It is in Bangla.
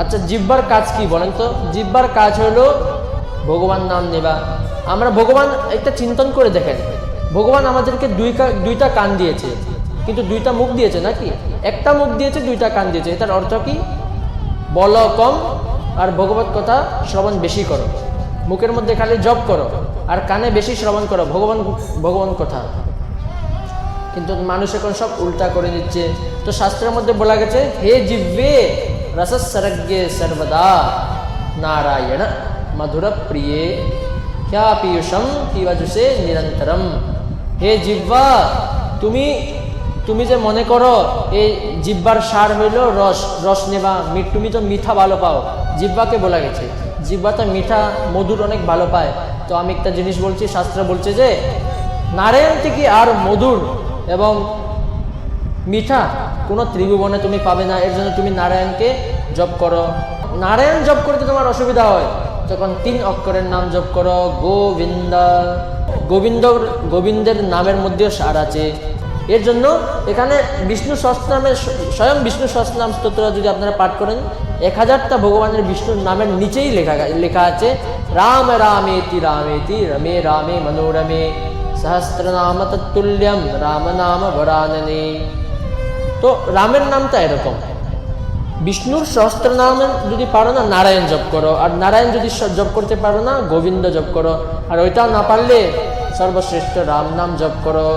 আচ্ছা জিব্বার কাজ কি বলেন তো? জিব্বার কাজ হলো ভগবান নাম নেবা আমরা ভগবান একটা চিন্তন করে দেখেন। ভগবান আমাদেরকে দুই দুইটা কান দিয়েছে। কিন্তু দুইটা মুখ দিয়েছে নাকি? একটা মুখ দিয়েছে, দুইটা কান দিয়েছে। এটার অর্থ কি? বল কম আর ভগবত কথা শ্রবণ বেশি করো। মুখের মধ্যে খালি জপ করো আর কানে বেশি শ্রবণ করো। ভগবান ভগবান কথা। কিন্তু মানুষ এখন সব উল্টা করে দিচ্ছে। তো শাস্ত্রের মধ্যে বলা গেছে, হে জিব্বে রসসরজ্ঞে সর্বদা নারায়ণ মধুর প্রিয়ে খ্যা পীয়ুষম পিবাজুষে নিরন্তরম হে জিব্বা তুমি তুমি যে মনে করো এই জিব্বার সার হইল রস রস নেবা তুমি তো মিঠা ভালো পাও। জিব্বাকে বলা গেছে। জিব্বা তো মিঠা, মধুর অনেক ভালো পায়। তো আমি একটা জিনিস বলছি, শাস্ত্র বলছে যে, নারায়ণ থেকে আর মধুর এবং মিঠা কোনো ত্রিভুবনে তুমি পাবে না, এর জন্য তুমি নারায়ণকে জপ করো। নারায়ণ জপ করতে তোমার অসুবিধা হয়। তখন তিন অক্ষরের নাম জপ করো, গোবিন্দ গোবিন্দ, গোবিন্দের নামের মধ্যেও সার আছে। এর জন্য এখানে বিষ্ণু সহস্রনামের স্বয়ং বিষ্ণু সহস্রনাম স্তোত্র যদি আপনারা পাঠ করেন, এক হাজারটা ভগবানের বিষ্ণুর নামের নিচেই লেখা লেখা আছে, রাম, রামেতি রামেতি, রমে, রামে, মনোরমে, সহস্রনাম তত্তুল্যম রাম, নাম, বরাননে। তো রামের নামটা এরকম। বিষ্ণুর সহস্র নামে যদি পারো না, নারায়ণ জপ করো। আর নারায়ণ যদি জপ করতে পারো না, গোবিন্দ জপ করো। আর ওইটাও না পারলে সর্বশ্রেষ্ঠ রাম নাম জপ করো।